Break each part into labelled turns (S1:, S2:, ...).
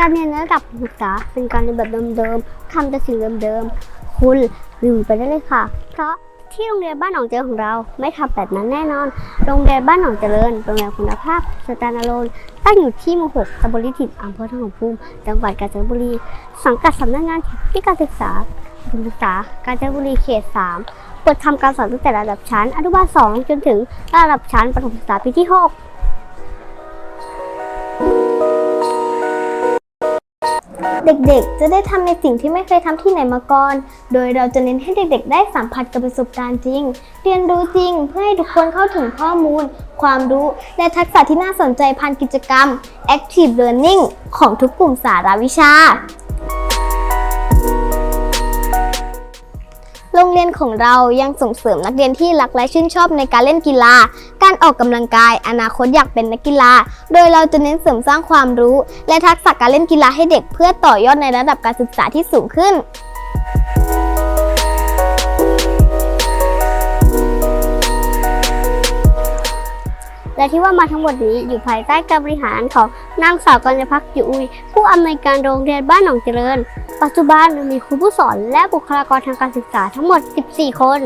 S1: การเรียนในระดับศึกษาเป็นการเรียนแบบเดิมๆทำแต่สิ่งเดิมๆ คุณลืมไปได้เลยค่ะ เพราะที่โรงเรียนบ้านหนองเจริญของเราไม่ทำแบบนั้นแน่นอน โรงเรียนบ้านหนองเจริญ โรงเรียนคุณภาพ สแตนด์อะโลน ตั้งอยู่ที่หมู่6ตำบลลิถิตอำเภอทองภูมิ จังหวัดกาญจนบุรี สังกัดสำนักงานที่การศึกษาอุดมศึกษากาญจนบุรีเขต 3 เปิดทำการสอนตั้งแต่ระดับชั้นอนุบาล 2 จนถึงระดับชั้นประถมศึกษาปีที่ 6
S2: เด็กๆ จะได้ทำในสิ่งที่ไม่เคยทำที่ไหนมาก่อน โดยเราจะเน้นให้เด็กๆ ได้สัมผัสกับประสบการณ์จริง เรียนรู้จริงเพื่อให้ทุกคนเข้าถึงข้อมูล ความรู้ และทักษะที่น่าสนใจผ่านกิจกรรม Active Learning ของทุกกลุ่มสาระวิชา โรงเรียนของเรายังส่งเสริมนักเรียนที่รักและชื่นชอบในการเล่นกีฬา การออกกำลังกาย อนาคตอยากเป็นนักกีฬา โดยเราจะเน้นเสริมสร้างความรู้ และทักษะการเล่นกีฬาให้เด็กเพื่อต่อยอดในระดับการศึกษาที่สูงขึ้น
S1: และที่ว่ามาทั้งหมดนี้อยู่ภายใต้การบริหารของนางสาวกัญญพักอยู่อุย ผู้อำนวยการโรงเรียนบ้านหนองเจริญ ปัจจุบันมีครูผู้สอนและบุคลากรทางการศึกษาทั้งหมด 14 คน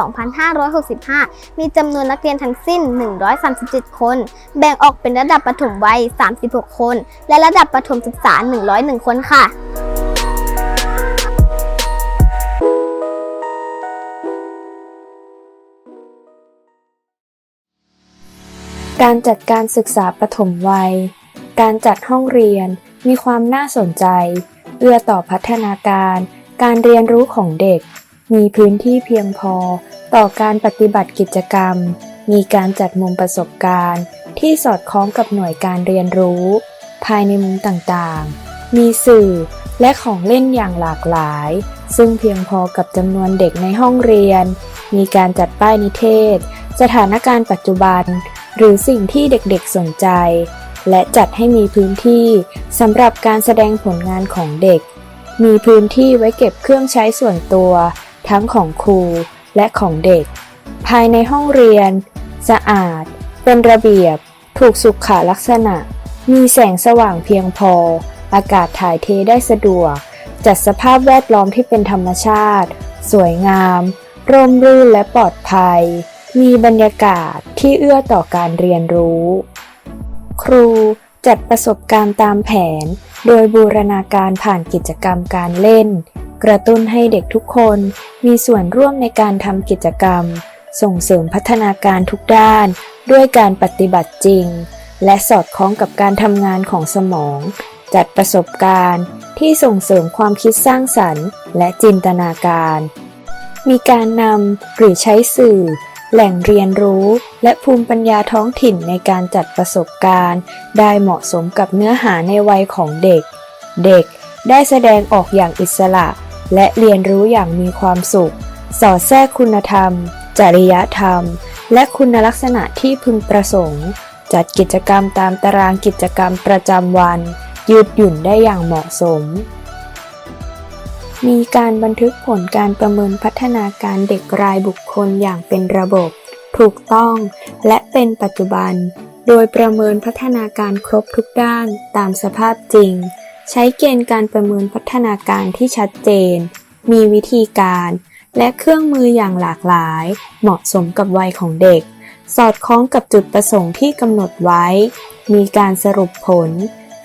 S2: 2565 มีจำนวนนักเรียนทั้งสิ้น 137 คน แบ่งออกเป็นระดับประถมวัย 36 คน และระดับประถมศึกษา 101 คนค่ะ
S3: การจัดการศึกษาปฐมวัย การจัดห้องเรียนมีความน่าสนใจเอื้อต่อพัฒนาการ การเรียนรู้ของเด็ก มีพื้นที่เพียงพอต่อการปฏิบัติกิจกรรม มีการจัดมุมประสบการณ์ ที่สอดคล้องกับหน่วยการเรียนรู้ ภายในมุมต่างๆ มีสื่อและของเล่นอย่างหลากหลาย ซึ่งเพียงพอกับจำนวนเด็กในห้องเรียน มีการจัดป้ายนิเทศ สถานการณ์ปัจจุบัน หรือสิ่งที่เด็กๆสนใจ และจัดให้มีพื้นที่สำหรับการแสดงผลงานของเด็ก มีพื้นที่ไว้เก็บเครื่องใช้ส่วนตัว ทั้งของครูและของเด็ก ภายในห้องเรียน สะอาด เป็นระเบียบ ถูกสุขลักษณะ มีแสงสว่างเพียงพอ อากาศถ่ายเทได้สะดวก จัดสภาพแวดล้อมที่เป็นธรรมชาติ สวยงาม ร่มรื่นและปลอดภัย มีบรรยากาศที่เอื้อต่อการเรียนรู้ ครูจัดประสบการณ์ตามแผน โดยบูรณาการผ่านกิจกรรมการเล่น กระตุ้นให้เด็กทุกคนมีส่วนร่วมในการทำกิจกรรม ส่งเสริมพัฒนาการทุกด้าน ด้วยการปฏิบัติจริง และสอดคล้องกับการทำงานของสมอง จัดประสบการณ์ที่ส่งเสริมความคิดสร้างสรรค์ และจินตนาการ มีการนำหรือใช้สื่อ แหล่งเรียนรู้ และภูมิปัญญาท้องถิ่นในการจัดประสบการณ์ ได้เหมาะสมกับเนื้อหาในวัยของเด็ก เด็กได้แสดงออกอย่างอิสระ และเรียนรู้อย่างมีความสุข สอดแทรกคุณธรรม จริยธรรม และคุณลักษณะที่พึงประสงค์ จัดกิจกรรมตามตารางกิจกรรมประจำวัน ยืดหยุ่นได้อย่างเหมาะสม มีการบันทึกผลการประเมินพัฒนาการเด็กรายบุคคลอย่างเป็นระบบ ถูกต้อง และเป็นปัจจุบัน โดยประเมินพัฒนาการครบทุกด้านตามสภาพจริง ใช้เกณฑ์การประเมินพัฒนาการที่ชัดเจน มีวิธีการ และเครื่องมืออย่างหลากหลาย เหมาะสมกับวัยของเด็ก สอดคล้องกับจุดประสงค์ที่กำหนดไว้ มีการสรุปผล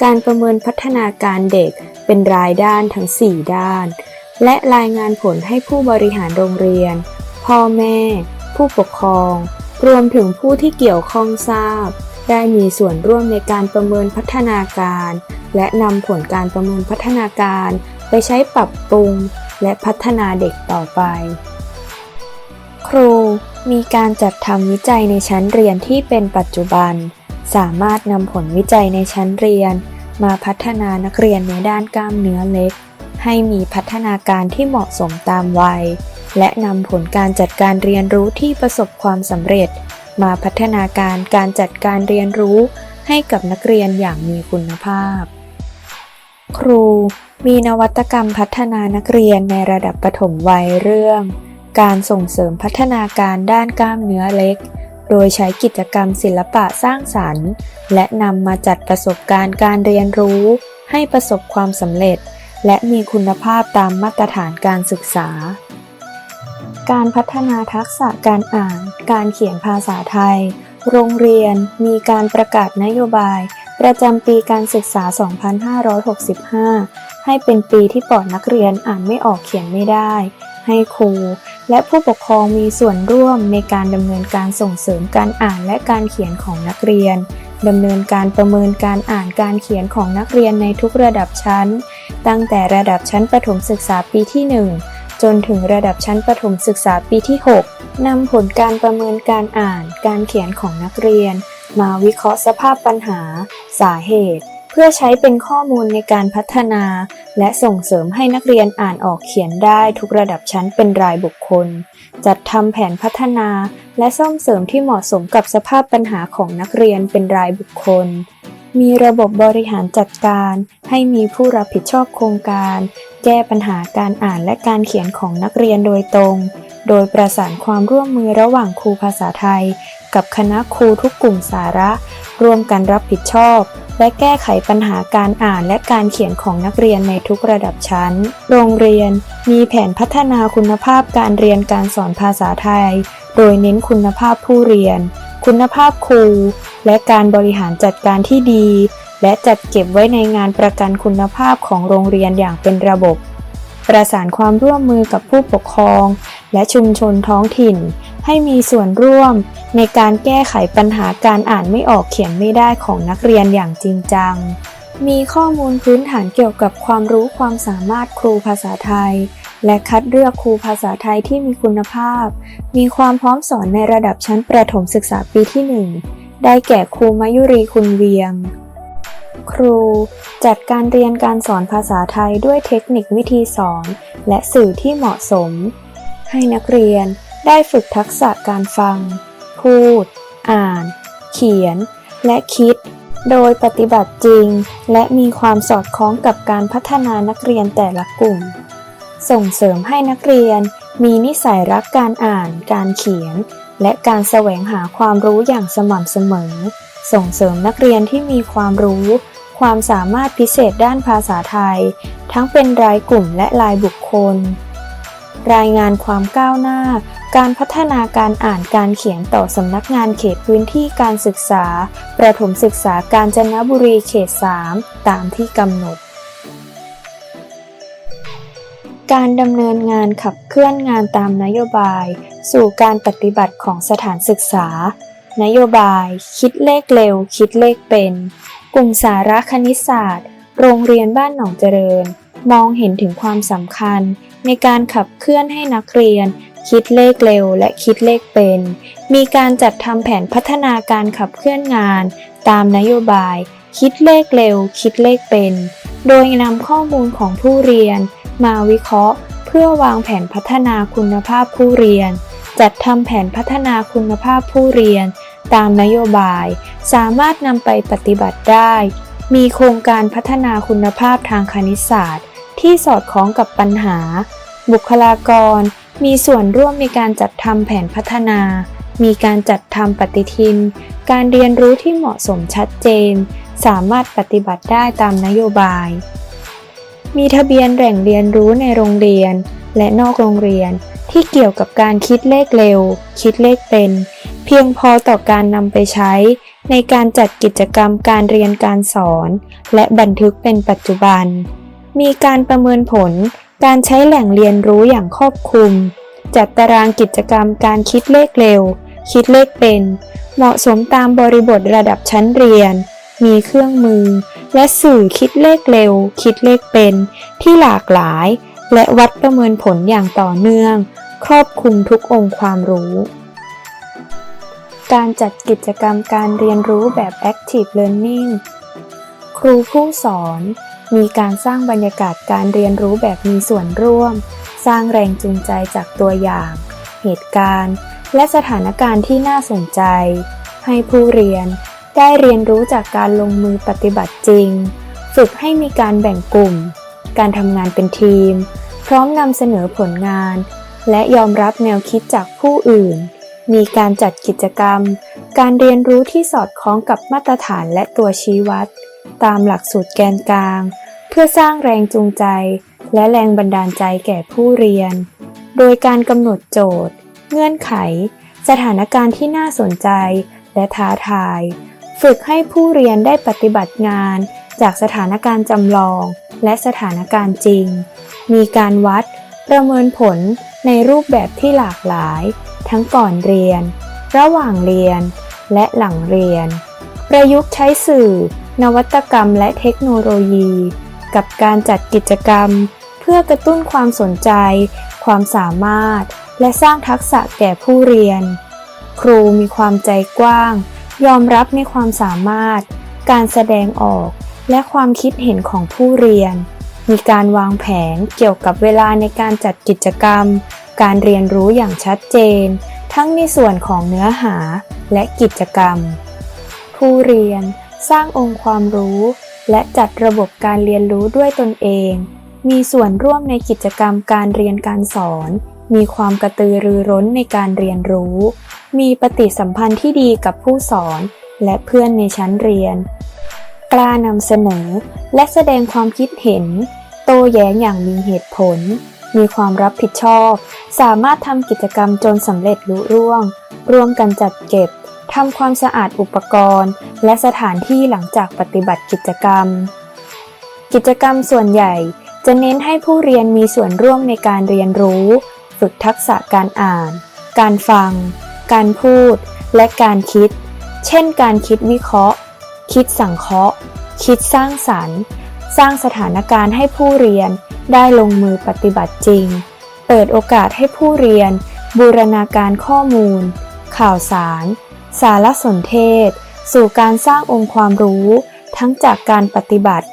S3: การประเมินพัฒนาการเด็กเป็นรายด้านทั้ง 4 ด้าน และรายงานผลให้ผู้บริหารโรงเรียน พ่อแม่ ผู้ปกครอง รวมถึงผู้ที่เกี่ยวข้องทราบ ได้มีส่วนร่วมในการประเมินพัฒนาการ และนำผลการประเมินพัฒนาการ ไปใช้ปรับปรุง และพัฒนาเด็กต่อไป ครูมีการจัดทำวิจัยในชั้นเรียนที่เป็นปัจจุบัน สามารถนำผลวิจัยในชั้นเรียน มาพัฒนานักเรียนในด้านกล้ามเนื้อเล็ก ให้มีพัฒนาการที่เหมาะสมตามวัย และนำผลการจัดการเรียนรู้ที่ประสบความสำเร็จ มาพัฒนาการการจัดการเรียนรู้ให้กับนักเรียนอย่างมีคุณภาพ ครูมีนวัตกรรมพัฒนานักเรียนในระดับประถมวัยเรื่อง การส่งเสริมพัฒนาการด้านกล้ามเนื้อเล็ก โดยใช้กิจกรรมศิลปะสร้างสรรค์ และนำมาจัดประสบการณ์การเรียนรู้ ให้ประสบความสำเร็จ และมีคุณภาพตามมาตรฐานการศึกษา การพัฒนาทักษะการอ่าน การเขียนภาษาไทย โรงเรียนมีการประกาศนโยบาย ประจำปีการศึกษา 2565 ให้เป็นปีที่ปลอดนักเรียนอ่านไม่ออกเขียนไม่ได้ ให้ครู และผู้ปกครองมีส่วนร่วมในการดำเนินการส่งเสริมการอ่านและการเขียนของนักเรียนดำเนินการประเมินการอ่านการเขียนของนักเรียนในทุกระดับชั้น ตั้งแต่ระดับชั้นประถมศึกษาปีที่ 1 จนถึงระดับชั้นประถมศึกษาปีที่ 6นำผลการประเมินการอ่าน การเขียนของนักเรียน มาวิเคราะห์สภาพปัญหา สาเหตุ เพื่อใช้เป็นข้อมูลในการพัฒนา และส่งเสริมให้นักเรียนอ่านออกเขียนได้ทุกระดับชั้นเป็นรายบุคคล จัดทำแผนพัฒนา และซ่อมเสริมที่เหมาะสมกับสภาพปัญหาของนักเรียนเป็นรายบุคคลมีระบบบริหารจัดการ ให้มีผู้รับผิดชอบโครงการ แก้ปัญหาการอ่านและการเขียนของนักเรียนโดยตรง โดยประสานความร่วมมือระหว่างครูภาษาไทย กับคณะครูทุกกลุ่มสาระ ร่วมกันรับผิดชอบ และแก้ไขปัญหาการอ่านและการเขียนของนักเรียนในทุกระดับชั้น โรงเรียนมีแผนพัฒนาคุณภาพการเรียนการสอนภาษาไทย โดยเน้นคุณภาพผู้เรียน คุณภาพครู และการบริหารจัดการที่ดี และจัดเก็บไว้ในงานประกันคุณภาพของโรงเรียนอย่างเป็นระบบ ประสานความร่วมมือกับผู้ปกครอง และชุมชนท้องถิ่น ให้มีส่วนร่วม ในการแก้ไขปัญหาการอ่านไม่ออกเขียนไม่ได้ของนักเรียนอย่างจริงจัง มีข้อมูลพื้นฐานเกี่ยวกับความรู้ความสามารถครูภาษาไทยและคัดเลือกครูภาษาไทยที่มีคุณภาพ มีความพร้อมสอนในระดับชั้นประถมศึกษาปีที่ 1 ได้แก่ครูมายุรีคุณเวียง ครู จัดการเรียนการสอนภาษาไทยด้วยเทคนิควิธีสอน และสื่อที่เหมาะสม ให้นักเรียนได้ฝึกทักษะการฟัง พูด อ่าน เขียน และคิด โดยปฏิบัติจริง และมีความสอดคล้องกับการพัฒนานักเรียนแต่ละกลุ่ม ส่งเสริมให้นักเรียน มีนิสัยรักการอ่าน การเขียน และการแสวงหาความรู้อย่างสม่ำเสมอ ส่งเสริมนักเรียนที่มีความรู้ ความสามารถพิเศษด้านภาษาไทย ทั้งเป็นรายกลุ่มและรายบุคคล รายงานความก้าวหน้า การพัฒนาการอ่านการเขียนต่อสำนักงานเขตพื้นที่การศึกษา ประถมศึกษาการจนบุรีเขต 3 ตามที่กำหนดการดำเนินงานขับเคลื่อนงานตามนโยบาย สู่การปฏิบัติของสถานศึกษา นโยบาย คิดเลขเร็ว คิดเลขเป็น กลุ่มสาระคณิตศาสตร์ โรงเรียนบ้านหนองเจริญ มองเห็นถึงความสำคัญ ในการขับเคลื่อนให้นักเรียน คิดเลขเร็วและคิดเลขเป็น มีการจัดทำแผนพัฒนาการขับเคลื่อนงาน ตามนโยบาย คิดเลขเร็ว คิดเลขเป็น โดยนำข้อมูลของผู้เรียน มาวิเคราะห์ เพื่อวางแผนพัฒนาคุณภาพผู้เรียน จัดทำแผนพัฒนาคุณภาพผู้เรียน ตามนโยบาย สามารถนำไปปฏิบัติได้ มีโครงการพัฒนาคุณภาพทางคณิตศาสตร์ ที่สอดคล้องกับปัญหา บุคลากร มีส่วนร่วมในการจัดทำแผนพัฒนา มีการจัดทำปฏิทิน การเรียนรู้ที่เหมาะสมชัดเจน สามารถปฏิบัติได้ตามนโยบาย มีทะเบียนแหล่งเรียนรู้ในโรงเรียนและนอกโรงเรียน ที่เกี่ยวกับการคิดเลขเร็ว คิดเลขเป็น เพียงพอต่อการนำไปใช้ ในการจัดกิจกรรมการเรียนการสอน และบันทึกเป็นปัจจุบัน มีการประเมินผล การใช้แหล่งเรียนรู้อย่างครอบคลุม จัดตารางกิจกรรมการคิดเลขเร็ว คิดเลขเป็น เหมาะสมตามบริบทระดับชั้นเรียน มีเครื่องมือ และสื่อคิดเลขเร็ว คิดเลขเป็น ที่หลากหลาย และวัดประเมินผลอย่างต่อเนื่อง ครอบคลุมทุกองค์ความรู้ การจัดกิจกรรมการเรียนรู้แบบ Active Learning ครูผู้สอนมีการสร้างบรรยากาศการเรียนรู้แบบมีส่วนร่วม สร้างแรงจูงใจจากตัวอย่าง เหตุการณ์ และสถานการณ์ที่น่าสนใจ ให้ผู้เรียนได้เรียนรู้จากการลงมือปฏิบัติจริง ฝึกให้มีการแบ่งกลุ่ม การทำงานเป็นทีม พร้อมนำเสนอผลงาน และยอมรับแนวคิดจากผู้อื่น มีการจัดกิจกรรม การเรียนรู้ที่สอดคล้องกับมาตรฐานและตัวชี้วัด ตามหลักสูตรแกนกลาง เพื่อสร้างแรงจูงใจ และแรงบันดาลใจแก่ผู้เรียน โดยการกำหนดโจทย์ เงื่อนไข สถานการณ์ที่น่าสนใจ และท้าทาย ฝึกให้ผู้เรียนได้ปฏิบัติงานจากสถานการณ์จำลอง และสถานการณ์จริง มีการวัดประเมินผลในรูปแบบที่หลากหลาย ทั้งก่อนเรียน ระหว่างเรียน และหลังเรียน ประยุกต์ใช้สื่อ นวัตกรรมและเทคโนโลยี กับการจัดกิจกรรม เพื่อกระตุ้นความสนใจ ความสามารถ และสร้างทักษะแก่ผู้เรียน ครูมีความใจกว้าง ยอมรับในความสามารถ การแสดงออก และความคิดเห็นของผู้เรียน มีการวางแผนเกี่ยวกับเวลาในการจัดกิจกรรม การเรียนรู้อย่างชัดเจน ทั้งในส่วนของเนื้อหาและกิจกรรม ผู้เรียนสร้างองค์ความรู้ และจัดระบบการเรียนรู้ด้วยตนเอง มีส่วนร่วมในกิจกรรมการเรียนการสอน มีความกระตือรือร้นในการเรียนรู้ มีปฏิสัมพันธ์ที่ดีกับผู้สอน และเพื่อนในชั้นเรียน กล้านำเสนอ และแสดงความคิดเห็น โต้แย้งอย่างมีเหตุผล มีความรับผิดชอบ สามารถทำกิจกรรมจนสำเร็จลุล่วง ร่วมกันจัดเก็บทำความสะอาดอุปกรณ์ และสถานที่หลังจากปฏิบัติกิจกรรม กิจกรรมส่วนใหญ่จะเน้นให้ผู้เรียนมีส่วนร่วมในการเรียนรู้ ฝึกทักษะการอ่าน การฟัง การพูด และการคิด เช่น การคิดวิเคราะห์ คิดสังเคราะห์ คิดสร้างสรรค์ สร้างสถานการณ์ให้ผู้เรียนได้ลงมือปฏิบัติจริง เปิดโอกาสให้ผู้เรียน บูรณาการข้อมูล ข่าวสาร สารสนเทศ สู่การสร้างองค์ความรู้ ทั้งจากการปฏิบัติ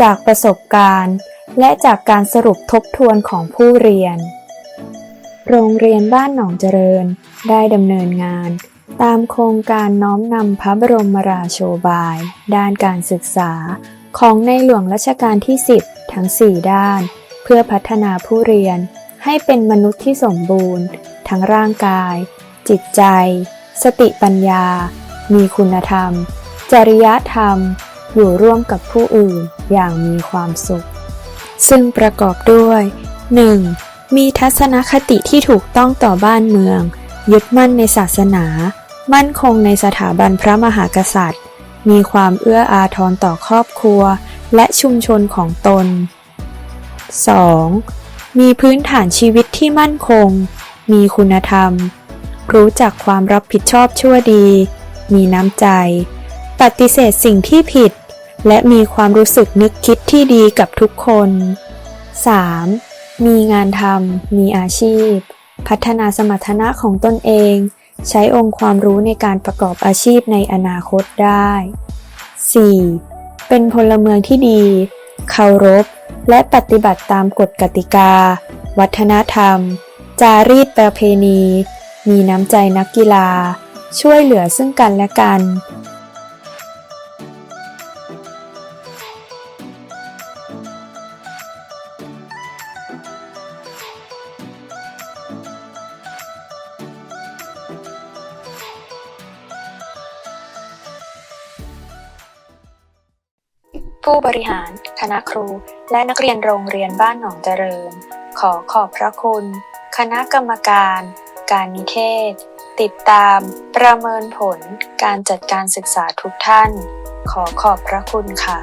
S3: จากประสบการณ์ และจากการสรุปทบทวนของผู้เรียน โรงเรียนบ้านหนองเจริญ ได้ดำเนินงานตามโครงการน้อมนำพระบรมราโชบาย ด้านการศึกษา ของในหลวงรัชกาลที่ 10 ทั้ง 4 ด้าน เพื่อพัฒนาผู้เรียน ให้เป็นมนุษย์ที่สมบูรณ์ ทั้งร่างกาย จิตใจ สติปัญญา มีคุณธรรม จริยธรรม อยู่ร่วมกับผู้อื่นอย่างมีความสุข ซึ่งประกอบด้วย 1. มีทัศนคติที่ถูกต้องต่อบ้านเมือง ยึดมั่นในศาสนา มั่นคงในสถาบันพระมหากษัตริย์ มีความเอื้ออาทรต่อครอบครัว และชุมชนของตน 2. มีพื้นฐานชีวิตที่มั่นคง มีคุณธรรม รู้จักความรับผิดชอบชั่วดี มีน้ำใจ ปฏิเสธสิ่งที่ผิด และมีความรู้สึกนึกคิดที่ดีกับทุกคน 3. มีงานทำ มีอาชีพ พัฒนาสมรรถนะของตนเอง ใช้องค์ความรู้ในการประกอบอาชีพในอนาคตได้ 4. เป็นพลเมืองที่ดี เคารพ และปฏิบัติตามกฎกติกา วัฒนธรรม จารีตประเพณี มีน้ำใจนักกีฬา ช่วยเหลือซึ่งกันและกัน ผู้บริหาร คณะครู และนักเรียนโรงเรียนบ้านหนองเจริญ ขอขอบพระคุณ คณะกรรมการ การนิเทศ ติดตาม ประเมินผล การจัดการศึกษาทุกท่าน ขอขอบพระคุณค่ะ